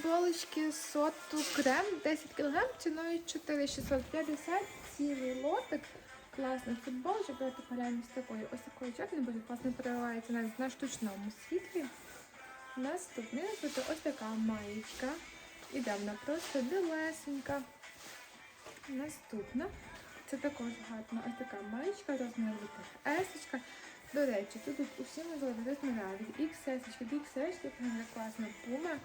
футболочки соту крем 10 кг ціною 4650 цілий лотик. Класний футболочок. Давайте поглянемо з такою. Ось такою чорною, бо класно переливається навіть на штучному світлі. Наступний буде ось така маєчка. Іде вона просто білесенька. Наступна. Це також гарна ось така маєчка, розмір есочка. До речі, тут, тут усі можливі розміри від XS XS, дуже класна пума.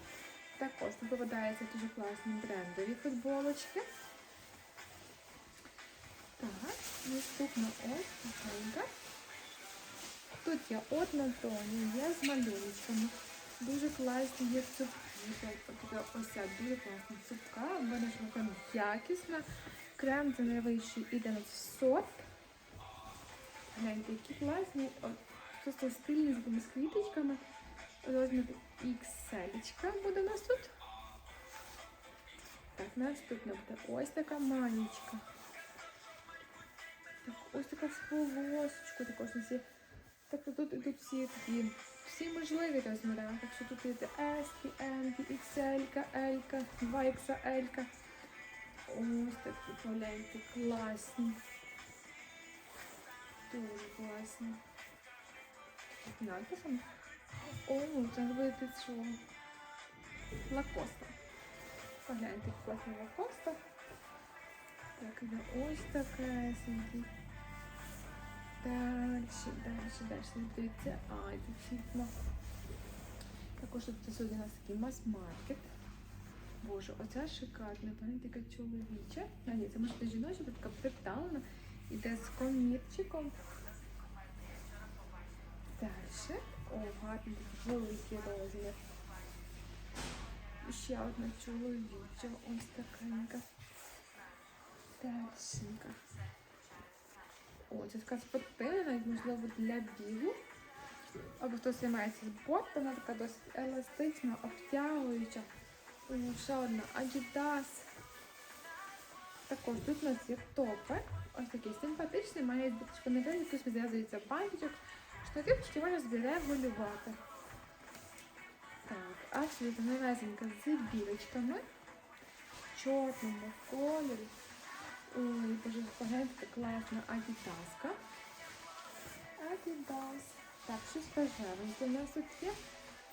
Також тут попадаються дуже класні брендові футболочки. Так, наступна ось такенька. Тут є однотонні, є з малюночками. Дуже класні є цупки. Ось така ця дуже класна цупка, вона ж якісна. Крем це найвищий іде на сорт. Гляньте, які класні. Просто стильні з квіточками. Розмір XL буде у нас тут. Так, наступна буде ось така маєчка. Так, ось така в полосочку, також усі. Тобто тут ідуть всі такі, всі можливі розміри. Так що тут іде S, M, XL, L, 2XL. Ось такі погляньте, класні. Дуже класні. Надписом. О, це буде що? Лакоста. Погляньте, класна лакоста. Так, іде ось таке сидить. Дальше, дальше, дальше. Дивіться, а, тут світло. Також тут сьогодні у нас такий мас-маркет. Боже, оця шикарна, пам'ятаєте, така чоловіча. А, ні, це може бути жіноча, бо така приталена. Іде з комірчиком. Далі. О, гарний великий розмір. І ще одна чоловіча, ось такенька. Дальшенька. О, це така спортивна, навіть можливо для бігу. Або хтось займається спортом, вона така досить еластична, обтягуюча. Ще одна Adidas. Також тут у нас є топи. Ось такий симпатичний, має на вилі, якийсь зв'язується бантичок. Штативчики можна собі регулювати. Так, а сюди новесенька з білочками. В чорному кольорі. Ой, боже, погляньте, класна адідаска. Адідас. Так, щось пожареньке у нас тут є.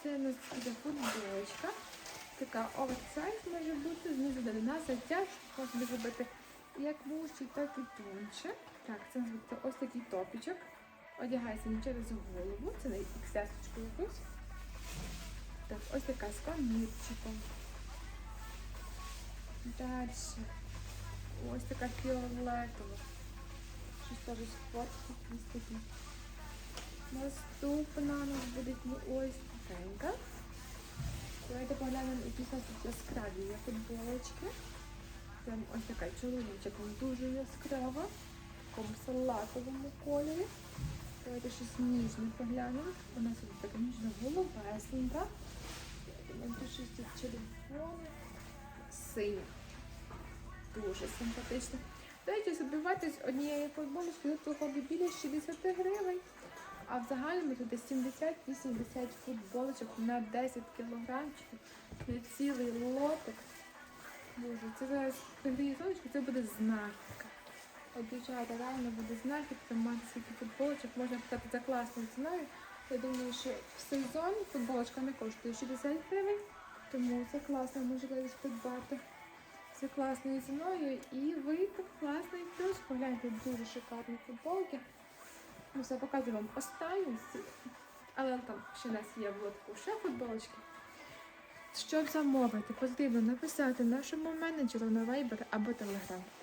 Це у нас буде футболочка. Така оверсайз може бути, знизу на затяж, можна зробити як вущий, так і тонше. Так, це нас буде ось такий топічок. Одягається не через голову, це на XS якусь. Так, ось така з комірчиком. Далі. Ось така фіолетова. Щось теж спорт якийсь. Наступна у нас буде ось такенька. Давайте поглянемо, які у нас тут яскраві футболочки. Прям ось така чоловіча, вона дуже яскрава. В такому салатовому кольорі. Давайте щось ніжне поглянемо. У нас тут така ніжна голубесенька. Тут червоне, синє. Дуже симпатично. Речі, забиватись однієї футболочки тут виходить біля 60 гривень. А в загальному тут десь 70-80 футболочок на 10 кілограмчиків, на цілий лотик. Боже, це зараз сонечко, це буде знахідка. От дівчата, реально буде знахідка, мати скільки футболочок, можна сказати, за класною ціною. Я думаю, що в сезон футболочка не коштує 60 гривень, тому це класна можливість придбати за класною ціною і вийти класний плюс. Погляньте, дуже шикарні футболки. Ну, все показую вам останній, але там ще у нас є в лотку ще футболочки. Щоб замовити, потрібно написати нашому менеджеру на Viber або Telegram.